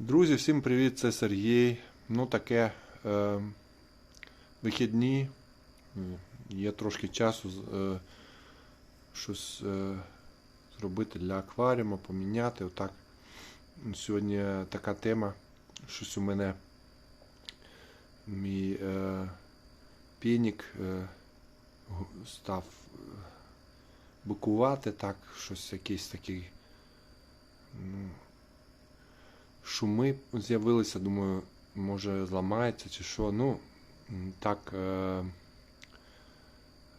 Друзі, всім привіт, це Сергій. Ну таке е, вихідні. Є трошки часу е, щось е, зробити для акваріуму, поміняти. Отак. Сьогодні така тема. Щось у мене мій е, пінік е, став е, бикувати так, щось якийсь такий. Ну, шуми з'явилися, думаю, може зламається чи що. Ну, так е,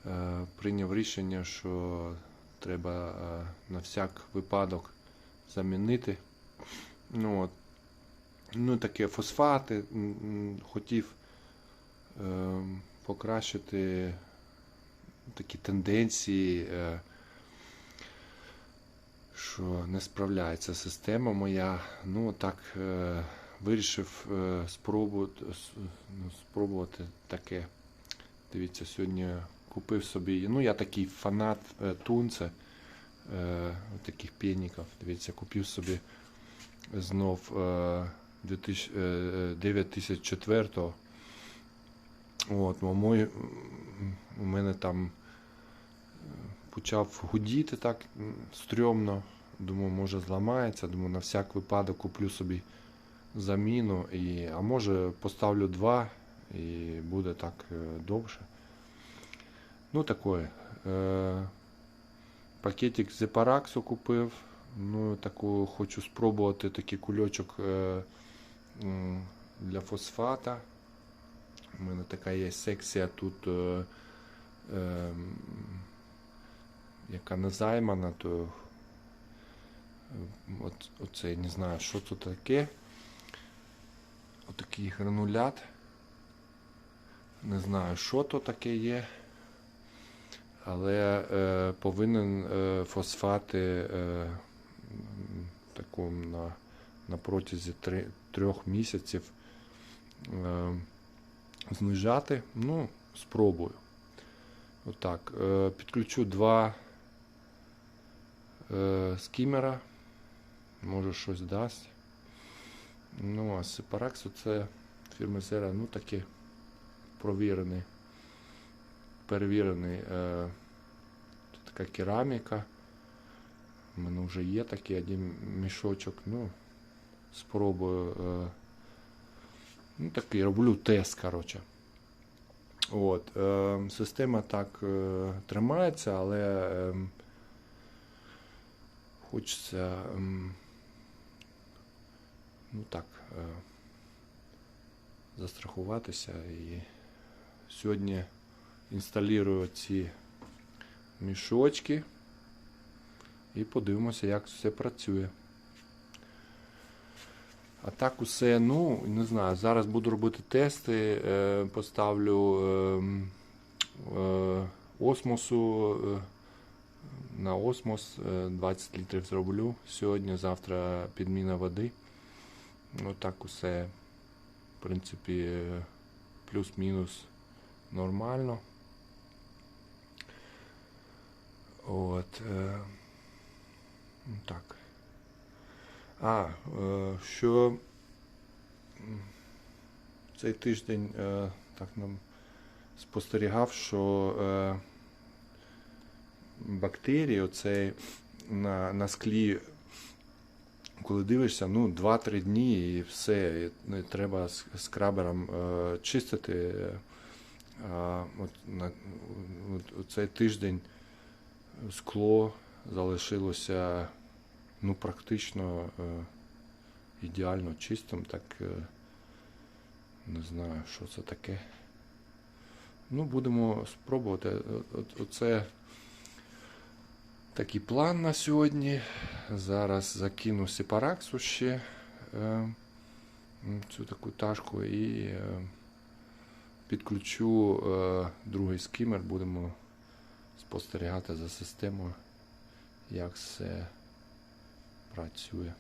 е, прийняв рішення, що треба е, на всяк випадок замінити. Ну, от. ну таке фосфати. Хотів е, покращити такі тенденції. Е, що не справляється система моя. Ну так е, вирішив е, ну, спробувати таке. Дивіться, сьогодні купив собі. Ну, я такий фанат е, тунця, е, таких пеніків. Дивіться, купив собі знов е, 2000, е, 9004. От, мой, у мене там почав гудіти так стрьомно. Думаю, може зламається. Думаю, на всяк випадок куплю собі заміну. І, а може поставлю два і буде так е, довше. Ну, таке. Е, пакетик зепараксу купив. Ну, таку хочу спробувати такий кульочок е, для фосфата. У мене така є секція тут. Е, е, яка не займана, то от, оце я не знаю, що це таке. Отакий гранулят. Не знаю, що то таке є. Але е, повинен е, фосфати е, м, такому на, на протязі три, трьох місяців е, знижати. Ну, спробую. Отак. Е, підключу два е, скімера. Може щось дасть. Ну, а Сепаракс це фірми Zera, ну такий провірений, перевірений. Е, тут така кераміка. У мене вже є такий один мішочок. Ну, спробую. Е, ну, такий роблю тест, коротше. От, е, система так е, тримається, але е, хочеться ем, ну так, е, застрахуватися. І сьогодні інсталірую ці мішочки і подивимося, як все працює. А так усе, ну, не знаю, зараз буду робити тести, е, поставлю е, е, осмосу на осмос е, 20 літрів зроблю сьогодні, завтра підміна води. Ну так усе, в принципі, е, плюс-мінус нормально. От. Е, ну, так. А, е, що цей тиждень е, так нам спостерігав, що е, бактерії оцей на, на склі, коли дивишся, ну 2-3 дні і все, і, треба скрабером е, чистити. А, от, на, от, цей тиждень скло залишилося ну, практично е, ідеально чистим, так е, не знаю, що це таке. Ну, будемо спробувати. О- Оце такий план на сьогодні. Зараз закину сепараксу ще е, цю таку ташку і е, підключу е, другий скімер, будемо спостерігати за системою, як все працює.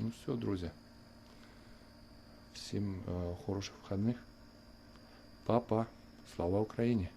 Ну все, друзі. Всім хороших вихідних. Па-па. Слава Україні!